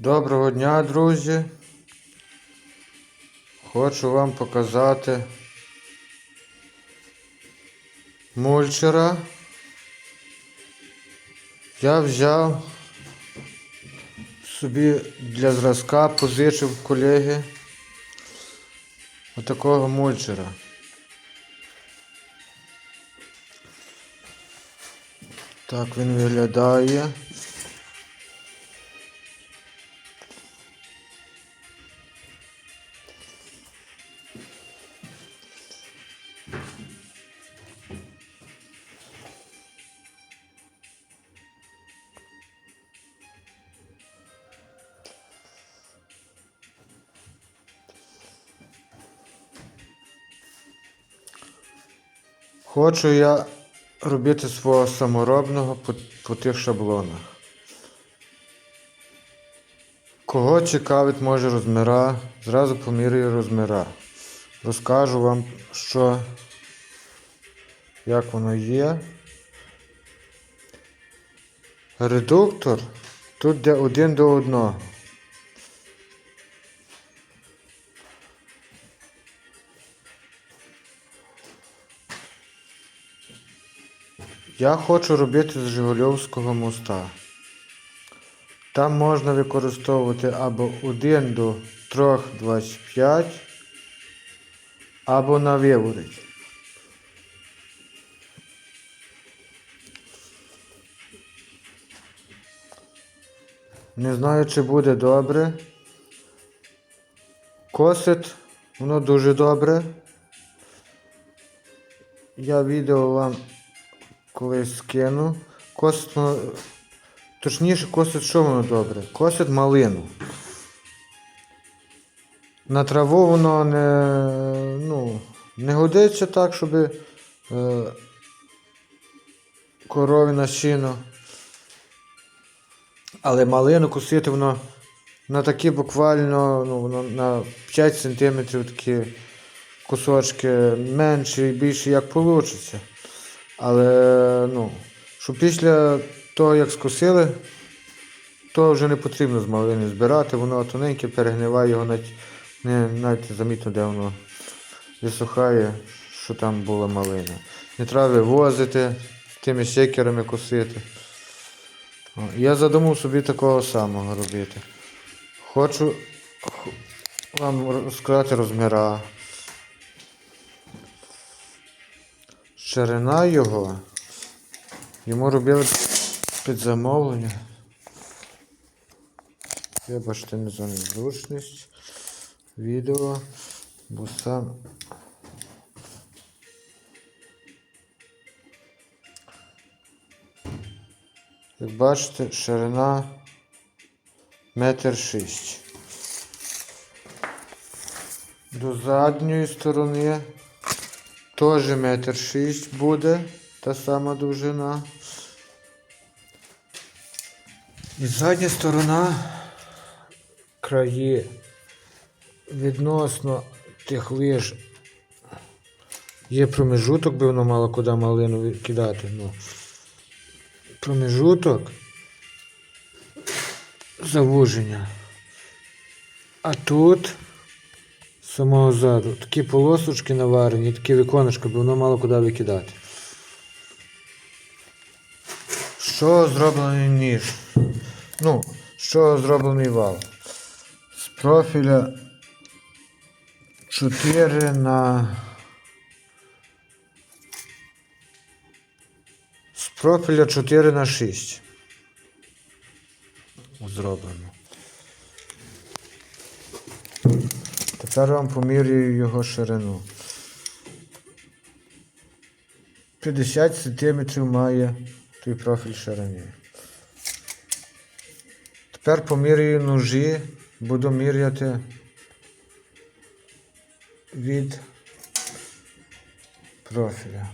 Доброго дня, друзі. Хочу вам показати мульчера. Я взяв собі для зразка, позичив колеги отакого мульчера. Так він виглядає. Хочу я робити свого саморобного по, тих шаблонах. Кого цікавить може розміра, зразу помірюю розміра. Розкажу вам, що, як воно є. Редуктор тут йде один до одного. Я хочу робити з Жигульовського моста. Там можна використовувати або 1 до 3,25, або на вивороть. Не знаю, чи буде добре. Косить воно дуже добре. Я відео вам колись скину. Косить, воно- точніше, косить що воно добре? Косить малину. На траву воно не, ну, не годиться так, щоб е, корові на сіно. Але малину косити воно на такі буквально ну, воно на 5 см такі кусочки менші і більші, як вийде. Але ну, що після того, як скосили, то вже не потрібно з малини збирати, воно тоненьке перегниває його навіть не навіть замітно, де воно висухає, що там була малина. Не треба вивозити, тими шекерами косити. Я задумав собі такого самого робити. Хочу вам розказати розміра. Ширина його. Йому робили під замовлення. Вибачте не за незручність відео, бо сам. Як бачите, ширина метр шість. До задньої сторони теж метр шість буде та сама довжина. І задня сторона краї відносно тих лиж є промежуток, би воно мало куди малину кидати. Ну, промежуток завуження. А тут з самого заду такі полосочки наварені, такі віконечка, бо воно мало куди викидати. Що зроблений ніж? Ну, що зроблений вал? З профіля 4 на. З профіля 4 на 6. Зроблено. Тепер вам помірюю його ширину. 50 см має той профіль ширини. Тепер помірюю ножі, буду міряти від профіля.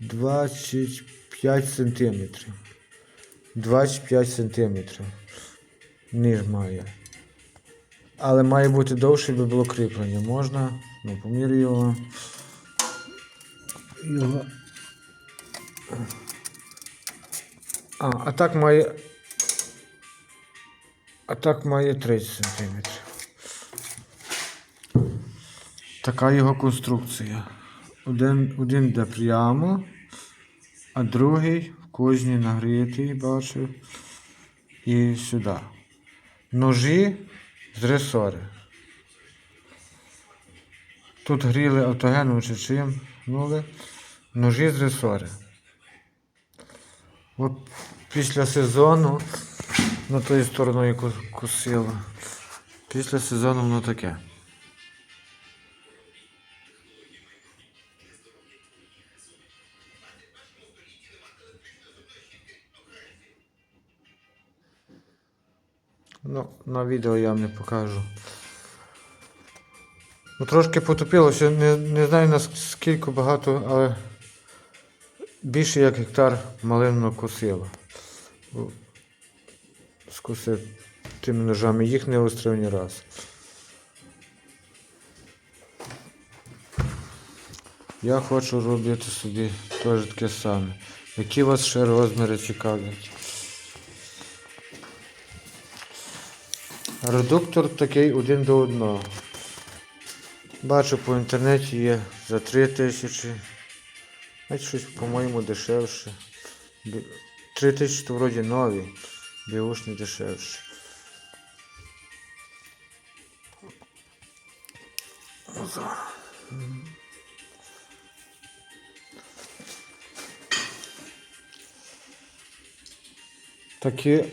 25 сантиметрів. 25 сантиметрів. Ніж має. Але має бути довше, би було кріплення. Можна, ну, помірю. Його. А, а так має А так має 30 см. Така його конструкція. Один, один йде прямо, а другий в кожній нагрітий, бачив, і сюди. Ножі з ресори. Тут гріли автогеном чи чим, ну, ножі з ресори. От після сезону на тою стороною ку- косило. Після сезону воно таке. Ну, на відео я вам не покажу. Ну, трошки потопилося, не, не знаю наскільки багато, але більше як гектар малинно косило. Бо Скосив тими ножами, їх не острив ні раз. Я хочу робити собі теж таке саме. Які вас ще розміри цікавлять? Редуктор такий один до одного. Бачу по інтернеті є за 3 тисячі. Навіть щось, по-моєму, дешевше. Бі- 3 тисячі то вроді нові, бігушні дешевше. Такі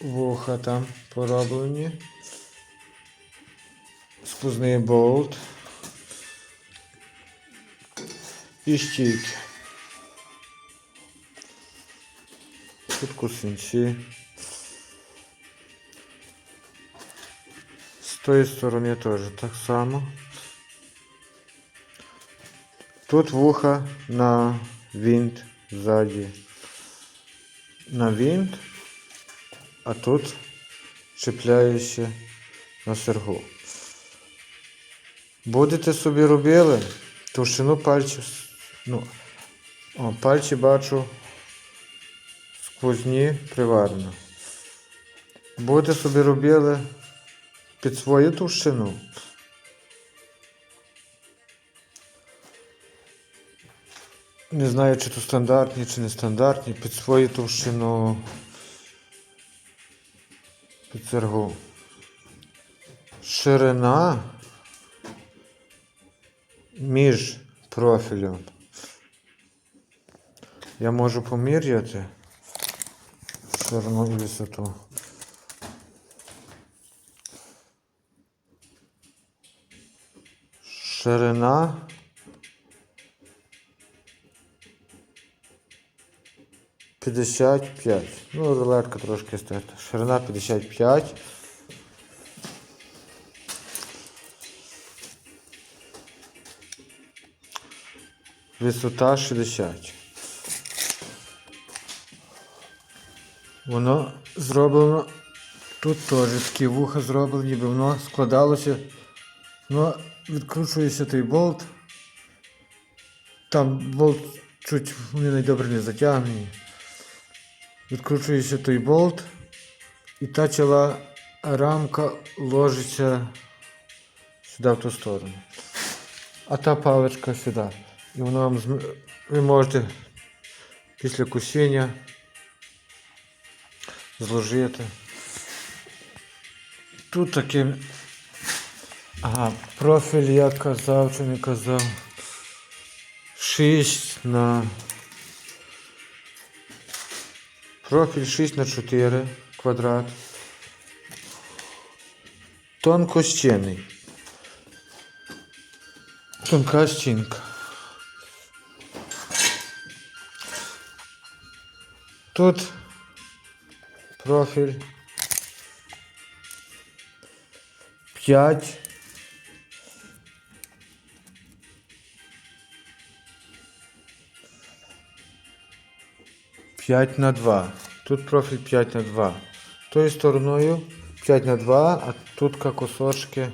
вуха там пороблені. Сквозний болт. Тут кусинці. З тої сторони теж так само. Тут вуха на винт ззаді. На винт, а тут чіпляється на сергу. Будете собі робили товщину пальців. Ну, пальці бачу сквозні приварено. Будете собі робили під свою товщину. Не знаю, чи то стандартні, чи не стандартні, під свою товщину під сергу. Ширина між профілем. Я можу поміряти ширину і висоту. Ширина П'ятдесят п'ять. Ну, рулетка трошки стерта. Ширина 55. Висота 60. Воно зроблено. Тут теж такі вуха зроблені, бо воно складалося. Воно відкручується той болт. Там болт чуть вони найдобре не затягнені. Відкручується той болт, і та ціла рамка ложиться сюди в ту сторону. А та паличка сюди. І воно вам зм- ви можете після кусіння зложити. Тут таке. Ага, профіль я казав чи не казав. 6 на Профіль 6 на 4 квадрат. Тонкощений. Тонка стінка. Тут профіль 5 5 на 2. Тут профіль 5 на 2. Тою стороною 5 на 2, а тут кусочки.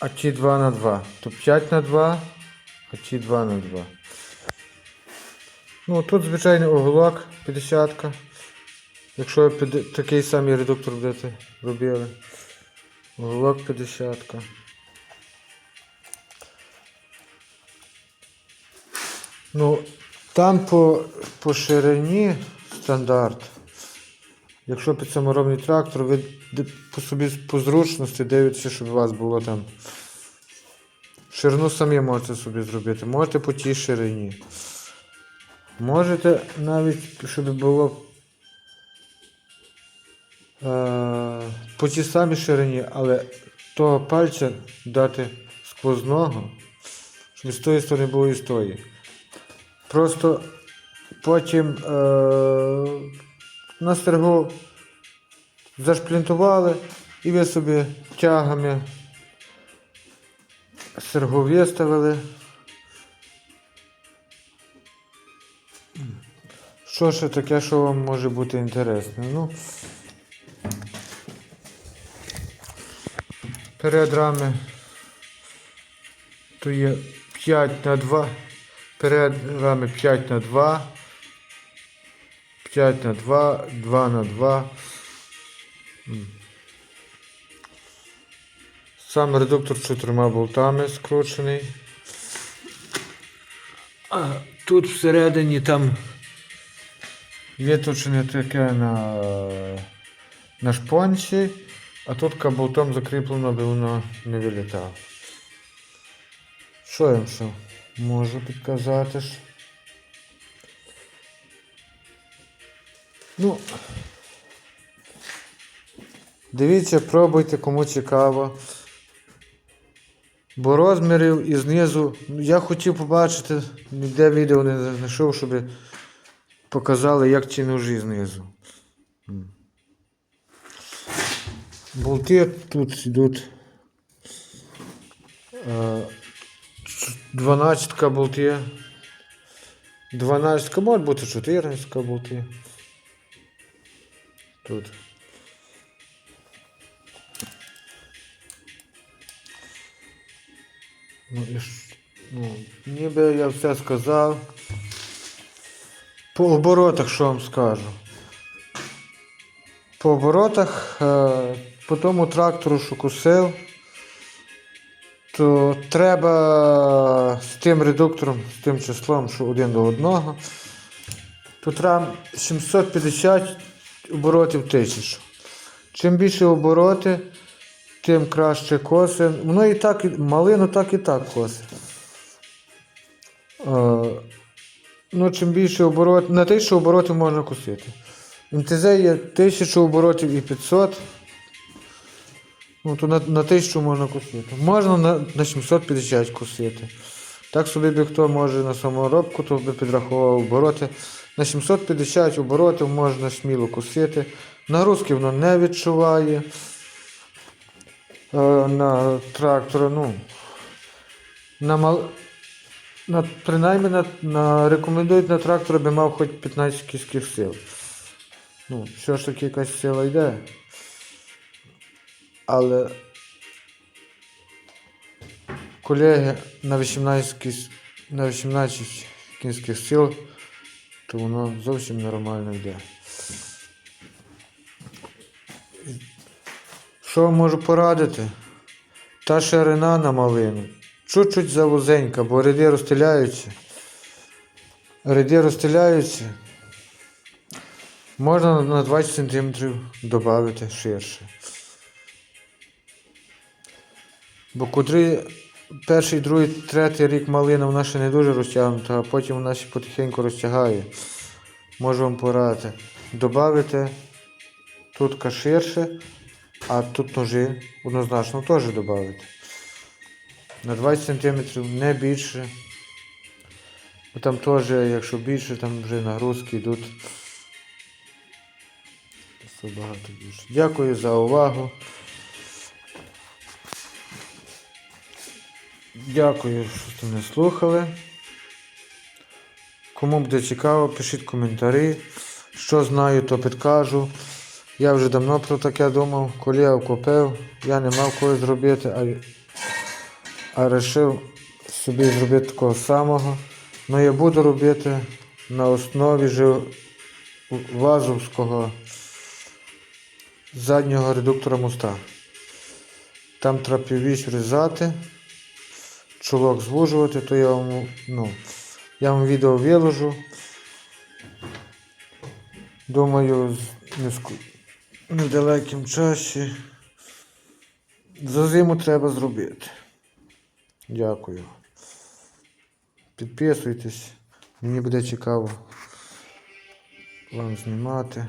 А ті 2 на 2. То 5 на 2, ті 2 на 2. Ну, тут звичайний оголок 50 Якщо такий самий редуктор будете робили. Оголок 50 Ну, там по, по ширині стандарт. Якщо під саморобний трактор, ви по собі по зручності дивитеся, щоб у вас було там. Ширину самі можете собі зробити. Можете по тій ширині. Можете навіть, щоб було е, по тій самій ширині, але того пальця дати сквозного, щоб з тої сторони було і з тої. Просто потім е, на стергу зашплінтували і ви собі тягами сергу виставили. Що ще таке, що вам може бути інтересне? Ну, перед рами то є 5 на 2. Перед рами 5 на 2. 5 на 2, 2 на 2. Сам редуктор чотирма болтами скручений. А тут всередині там виточене таке на, на шпончі, а тут каблутом закріплено, аби воно не вилітало. Що я ще можу підказати? ж? Ну, дивіться, пробуйте, кому цікаво. Бо розмірів і знизу. ну, Я хотів побачити, ніде відео не знайшов, щоб показали, як ці ножі знизу. Болти тут йдуть. е, 12 болти. 12, може бути 14 болти. Тут. Ну, і ну, ніби я все сказав. По оборотах, що вам скажу. По оборотах, е, по тому трактору, що кусив, то треба з тим редуктором, з тим числом, що один до одного, то треба 750 оборотів тисячу. Чим більше обороти, тим краще коси. Воно і так, малину так і так коси. Е, ну, чим більше оборот, на 1000 оборотів можна косити. МТЗ є 1000 оборотів і 500. Ну, то на, на 1000 можна косити. Можна на, на 750 косити. Так собі би хто може на саморобку, то би підрахував обороти. На 750 оборотів можна сміло косити. Нагрузки воно не відчуває. Е, на трактор, ну. На мал... на, принаймні на, на, рекомендують на трактор, аби мав хоч 15 кінських сил. Ну, все ж таки якась сила йде. Але колеги на 18, кіс- на 18 кінських сил, то воно зовсім нормально йде. Що можу порадити? Та ширина на малину. Чуть-чуть завузенька, бо ряди розстеляються. Ряди розстеляються. Можна на 20 см додати ширше. Бо котрий перший, другий, третій рік малина вона ще не дуже розтягнута, а потім вона ще потихеньку розтягає. Можу вам порадити. Добавити тут ширше, а тут ножи однозначно теж додати. На 20 см не більше. Бо там теж, якщо більше, там вже нагрузки йдуть. Все багато більше. Дякую за увагу. Дякую, що мене слухали. Кому буде цікаво, пишіть коментарі. Що знаю, то підкажу. Я вже давно про таке думав, коли я купив, я не мав коли зробити, а, а вирішив собі зробити такого самого. Ну я буду робити, на основі же вазовського заднього редуктора моста. Там треба піввіч врізати, чулок звужувати, то я вам, ну, я вам відео виложу. Думаю, не ску- недалекім часі. За зиму треба зробити. Дякую. Підписуйтесь. Мені буде цікаво вам знімати.